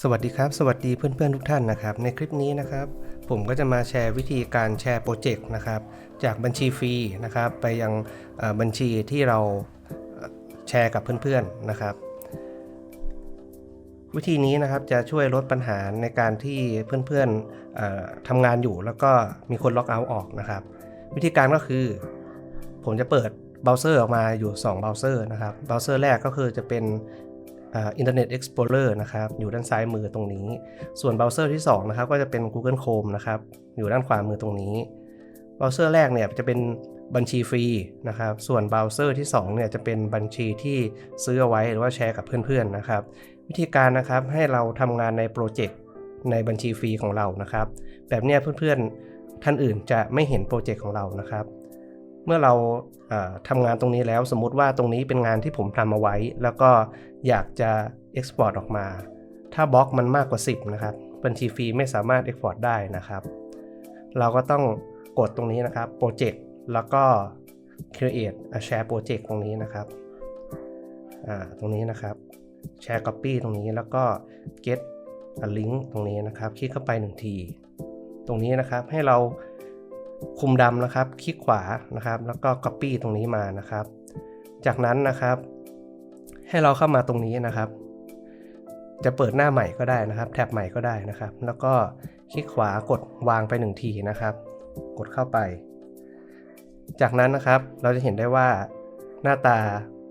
สวัสดีครับ สวัสดีเพื่อนๆทุกท่านนะครับ ในคลิปนี้นะครับ ผมก็จะมาแชร์วิธีการแชร์โปรเจกต์นะครับ จากบัญชีฟรีนะครับ ไปยังบัญชีที่เราแชร์กับเพื่อนๆนะครับ วิธีนี้นะครับจะช่วยลดปัญหาในการที่เพื่อนๆทำงานอยู่แล้วก็มีคนล็อกเอาท์ออกนะครับ วิธีการก็คือ ผมจะเปิดเบราว์เซอร์ออกมาอยู่2เบราว์เซอร์นะครับเบราว์เซอร์แรกก็คือจะเป็น อินเทอร์เน็ต Explorer นะครับอยู่ด้านซ้ายมือตรงนี้ ส่วนเบราว์เซอร์ที่2นะครับก็จะเป็น Google Chrome นะครับอยู่ด้านขวามือตรงนี้เบราว์เซอร์แรกเนี่ยจะเป็นบัญชีฟรีนะครับ ส่วนเบราว์เซอร์ที่2เนี่ยจะเป็นบัญชีที่ซื้อเอาไว้หรือว่าแชร์กับเพื่อนๆนะครับ วิธีการนะครับให้เราทำงานในโปรเจกต์ในบัญชีฟรีของเรานะครับ แบบนี้เพื่อนๆท่านอื่นจะไม่เห็นโปรเจกต์ของเรานะครับ เมื่อเราทำงานตรงนี้แล้วสมมุติว่าตรงนี้เป็นงานที่ผมทำเอาไว้ แล้วก็อยากจะ Export ออกมา ถ้าบล็อกมันมากกว่า 10 นะครับ บัญชีฟรีไม่สามารถ Export ได้นะครับ เราก็ต้องกดตรงนี้นะครับโปรเจกต์แล้วก็ create a share project ตรงนี้นะครับตรงนี้นะครับ share copy ตรงนี้แล้วก็ get a link ตรงนี้นะครับ คลิกเข้าไป1ที ตรงนี้นะครับให้เรา คุมดำนะครับ คลิกขวานะครับ แล้วก็ copy ตรงนี้มานะครับ จากนั้นนะครับ ให้เราเข้ามาตรงนี้นะครับ จะเปิดหน้าใหม่ก็ได้นะครับ แท็บใหม่ก็ได้นะครับ แล้วก็คลิกขวากดวางไปหนึ่งทีนะครับ กดเข้าไป จากนั้นนะครับเราจะเห็นได้ว่าหน้าตา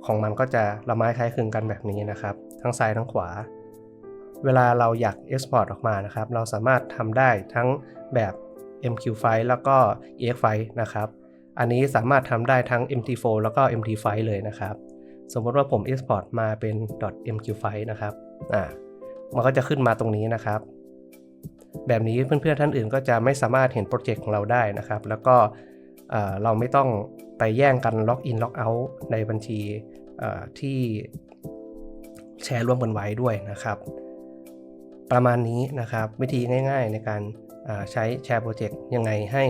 ของมันก็จะละไม้คล้ายคลึงกันแบบนี้นะครับ ทั้งซ้ายทั้งขวา เวลาเราอยาก Export ออกมานะครับ เราสามารถทำได้ทั้งแบบ MQ file แล้วก็ EX file นะครับ อันนี้สามารถทำได้ทั้ง MT4 แล้วก็ MT file เลยนะครับ สมมติว่าผม export มาเป็น .mq file นะครับ อ่า มันก็จะขึ้นมาตรงนี้นะครับ แบบนี้เพื่อนๆท่านอื่นก็จะไม่สามารถเห็นโปรเจกต์ของเราได้นะครับ แล้วก็เราไม่ต้องไปแย่งกันล็อกอินล็อกเอาท์ในบัญชีที่แชร์ร่วมกันไว้ด้วยนะครับ ประมาณนี้นะครับ วิธีง่าย ๆ ในการ ใช้แชร์โปรเจกต์ยังไงให้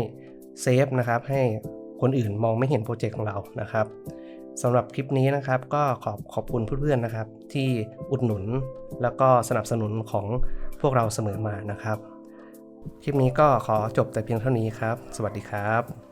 เซฟนะครับให้คนอื่นมองไม่เห็นโปรเจกต์ของเรานะครับสำหรับคลิปนี้นะครับก็ขอบขอบคุณเพื่อนๆนะครับ ที่อุดหนุนแล้วก็สนับสนุนของพวกเราเสมอมานะครับ คลิปนี้ก็ขอจบแต่เพียงเท่านี้ครับ สวัสดีครับ